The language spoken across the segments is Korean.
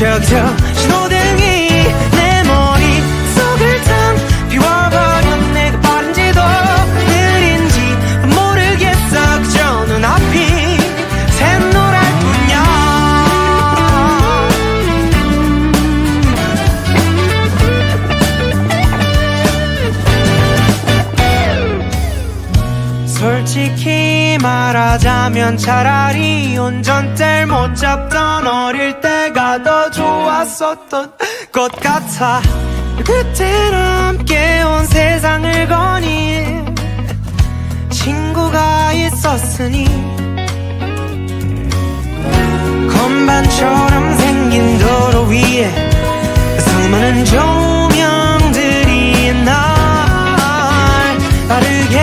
저기서 신호등이 내 머릿속을 탕 비워버린 내가 빠른지도 느린지 모르겠어. 그저 눈앞이 샛노랄 뿐이야. 솔직히 말하자면 차라리 운전대를 못 잡던 어릴 때가 더 좋았었던 것 같아. 그때는 함께 온 세상을 거닌 친구가 있었으니 건반처럼 생긴 도로 위에 수많은 조명들이 날 빠르게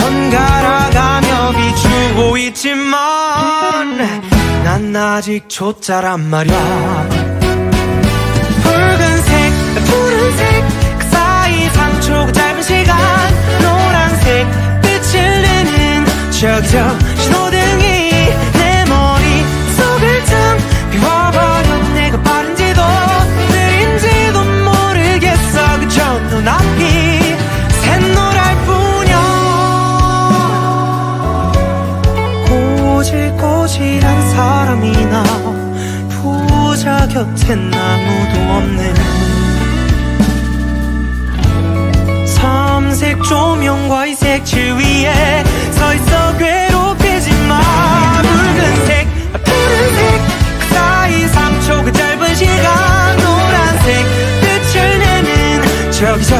번갈아가며 비추고 있지만 난 아직 초짜란 말이야 꼬질꼬질한 사람이나 부자 곁엔 아무도 없네. 삼색 조명과 이 색칠 위에 서 있어 괴롭히지 마. 붉은색 푸른색 그 사이 3초 그 짧은 시간 노란색 빛을 내는 저기서